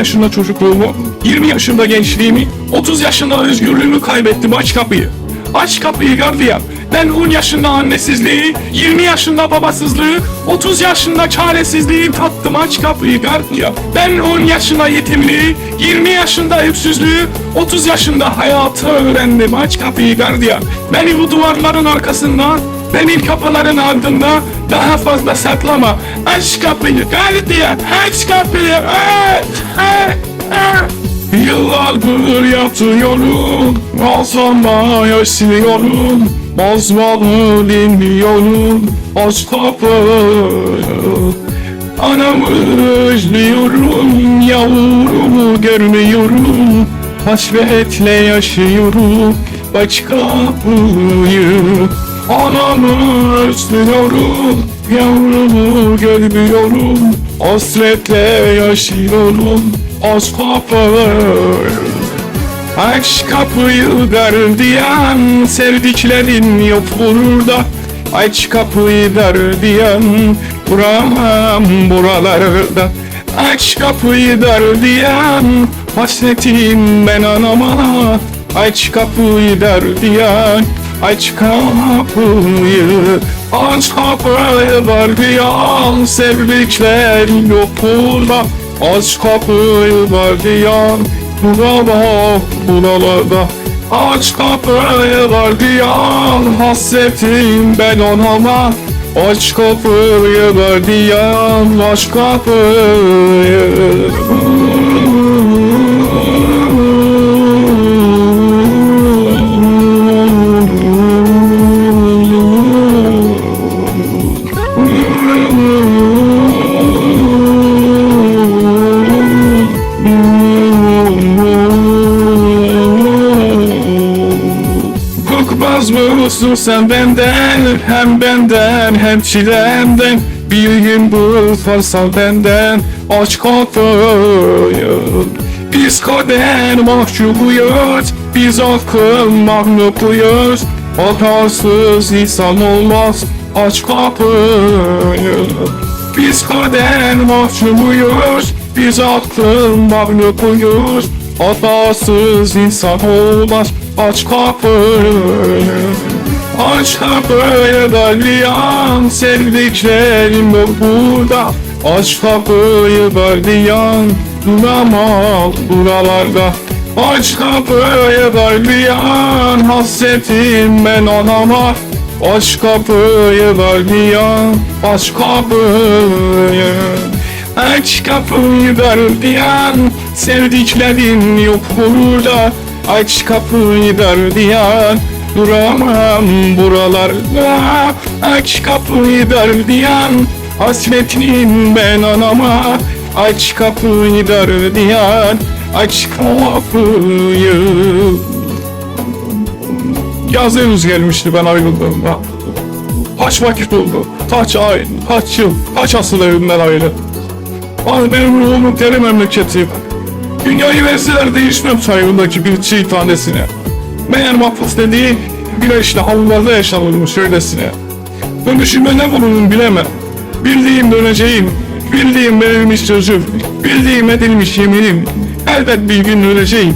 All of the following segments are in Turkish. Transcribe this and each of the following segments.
yaşında çocukluğumu, 20 yaşında gençliğimi, 30 yaşında özgürlüğümü kaybettim aç kapıyı. Aç kapıyı gardiyan. Ben 10 yaşında annesizliği, 20 yaşında babasızlığı, 30 yaşında çaresizliği tattım aç kapıyı gardiyan. Ben 10 yaşında yetimliği, 20 yaşında öksüzlüğü, 30 yaşında hayatı öğrendim aç kapıyı gardiyan. Beni bu duvarların arkasından, beni kapıların ardında daha fazla saklama. Aç kapıyı gardiyan, aç kapıyı aç, aç, aç. Yıllardır yatıyorum Alzamaya siliyorum Bozmalı dinliyorum Aç kapıyı Anamı özlüyorum Yavrumu görmüyorum Hasretle yaşıyorum Aç kapıyı Anamı özlüyorum Yavrumu görmüyorum. Hasretle yaşıyorum Aç kapıyı Aç kapıyı gardiyan Sevdiklerin yok burada. Aç kapıyı gardiyan Buramam buralarda. Aç kapıyı gardiyan Hasretim ben anama. Aç kapıyı gardiyan Aç kapıyı Aç kapıyı gardiyan Sevdiklerin yok burada Aç kapıyı gardiyan Burada buralarda Aç kapıyı gardiyan Hasretim ben onama Aç kapıyı gardiyan Aç Korkmaz mısın sen benden Hem benden hem çilemden. Bir gün bulsan benden Aç kapıyı. Biz kader mahcubuyuz Biz akıl mahlukuyuz. Hatasız insan olmaz Aç kapıyı. Biz kader mahcubuyuz Biz akıl mahlukuyuz. Hatasız insan olmaz Aç kapıyı Aç kapıyı gardiyan Sevdiklerim yok burada. Aç kapıyı gardiyan Duramam buralarda. Aç kapıyı gardiyan Hasretim ben anama. Aç kapıyı gardiyan Aç kapıyı Aç kapıyı gardiyan Sevdiklerin yok burada. Aç kapıyı gardiyan Duramam buralarda. Aç kapıyı gardiyan Hasretim ben anama. Aç kapıyı gardiyan Aç kapıyı. Yaz henüz gelmişti ben ayrıldığımda Kaç vakit oldu? Kaç ay, kaç yıl, kaç asıl evimden ayrı Ay benim ruhumun teri memleketim Dünyayı verseler değişmem sayımdaki bir çiğ tanesine. Meğer mahpus dediği güneşli havlularda yaşanırmış öylesine. Dönüşüme ne bulunun bilemem. Bildiğim döneceğim, bildiğim verilmiş sözüm, bildiğim edilmiş yeminim. Elbet bir gün öleceğim.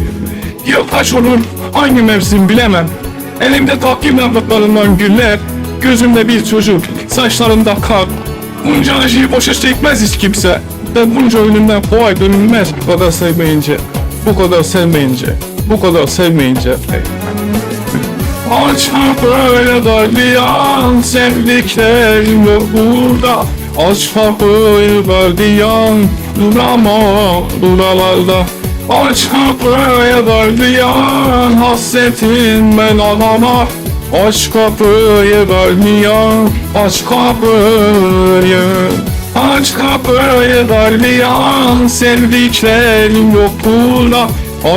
Yıl kaç olur, hangi mevsim bilemem. Elimde takvim yapraklarından güller, gözümde bir çocuk, saçlarımda kar. Bunca acıyı boşa çekmez hiç kimse. Ben bunca ölümden kolay dönülmez bu kadar sevmeyince. Bu kadar sevmeyince. Bu kadar sevmeyince. Aç böyle gardiyan sevdiklerim yok burada. Aç kapıyı gardiyan duramam buralarda. Aç kapıyı gardiyan hasretim ben anama. Aç kapıyı gardiyan aç kapıyı. Aç kapıyı gardiyan Sevdiklerim yok burada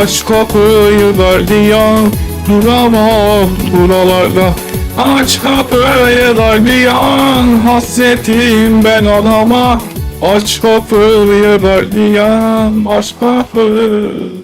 Aç kapıyı gardiyan Duramam buralarda. Aç kapıyı gardiyan Hasretim ben adama. Aç kapıyı gardiyan Aç kapıyı